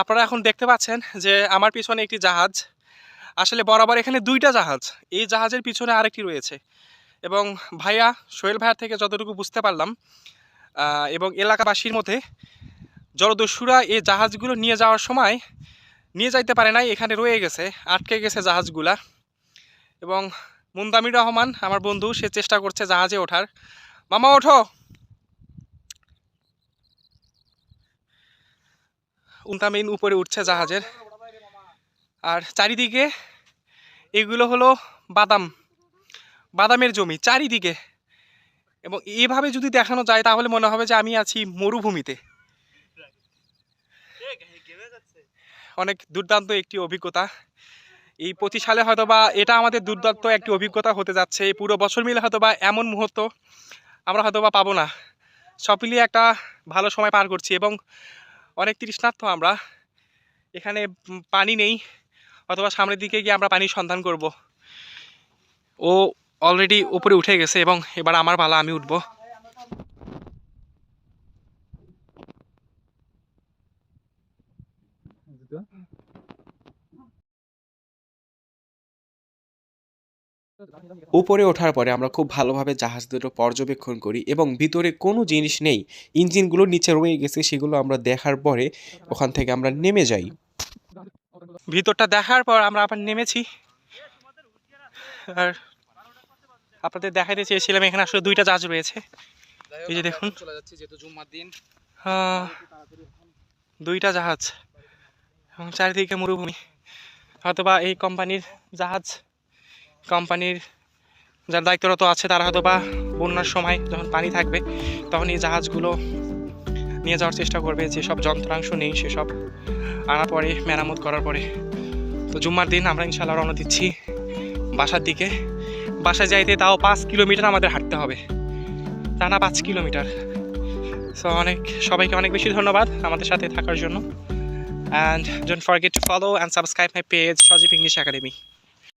আপনারা এখন দেখতে পাচ্ছেন যে আমার পিছনে একটি জাহাজ। আসলে বরাবর এখানে দুইটা জাহাজ। এই জাহাজের পিছনে আরেকটি রয়েছে। এবং ভাইয়া, সোহেল ভাইয়ার থেকে যতটুকু বুঝতে পারলাম এবং এলাকাবাসীর মধ্যে জলদস্যুরা এই জাহাজগুলো নিয়ে যাওয়ার সময় নিয়ে যাইতে পারে নাই, এখানে রয়ে গেছে, আটকে গেছে জাহাজগুলা। এবং মুন্দামির রহমান, আমার বন্ধু, সে চেষ্টা করছে জাহাজে ওঠার। মামা, ওঠো! উন্তামিন উপরে উঠছে জাহাজের। আর চারিদিকে এগুলো হলো বাদাম, বাদামের জমি চারিদিকে। এবং এভাবে যদি দেখানো যায় তাহলে মনে হবে যে আমি আছি মরুভূমিতে। অনেক দুর্দান্ত একটি অভিজ্ঞতা। এই পঁচিশ সালে হয়তো বা এটা আমাদের দুর্দান্ত একটি অভিজ্ঞতা হতে যাচ্ছে। পুরো বছর মিলে হয়তো বা এমন মুহূর্ত আমরা হয়তো বা পাবো না। সব মিলিয়ে একটা ভালো সময় পার করছি এবং অনেক তৃষ্ণার্থ আমরা। এখানে পানি নেই, অথবা সামনের দিকে গিয়ে আমরা পানির সন্ধান করব। ও অলরেডি উপরে উঠে গেছে এবং এবার আমার পালা আমি উঠবো। উপরে ওঠার পরে আমরা খুব ভালোভাবে জাহাজ দুটো পর্যবেক্ষণ করি এবং ভিতরে কোনো জিনিস নেই। ইঞ্জিনগুলো নিচে রয়ে গেছে সেগুলো আমরা দেখার পরে ওখান থেকে আমরা নেমে যাই। ভিতরটা দেখার পর আমরা আবার নেমেছি। আর আপনাদের দেখাতে চেয়েছিলাম এখানে আসলে দুইটা জাহাজ রয়েছে। এই যে দেখুন। আহ, দুইটা জাহাজ এবং চারিদিকে মরুভূমি। হয়তোবা এই কোম্পানির জাহাজ কোম্পানির যার দায়িত্বরত আছে তারা হয়তো বা বন্যার সময় যখন পানি থাকবে, তখন এই জাহাজগুলো নিয়ে যাওয়ার চেষ্টা করবে। যেসব যন্ত্রাংশ নেই, সেসব আনার পরে, মেরামত করার পরে। তো জুম্মার দিন আমরা ইনশাল্লাহ রওনা দিচ্ছি বাসার দিকে। বাসায় যাইতে তাও পাঁচ কিলোমিটার আমাদের হাঁটতে হবে। টানা পাঁচ কিলোমিটার। সো অনেক, সবাইকে অনেক বেশি ধন্যবাদ আমাদের সাথে থাকার জন্য। And don't forget to follow and subscribe my page Sajib English Academy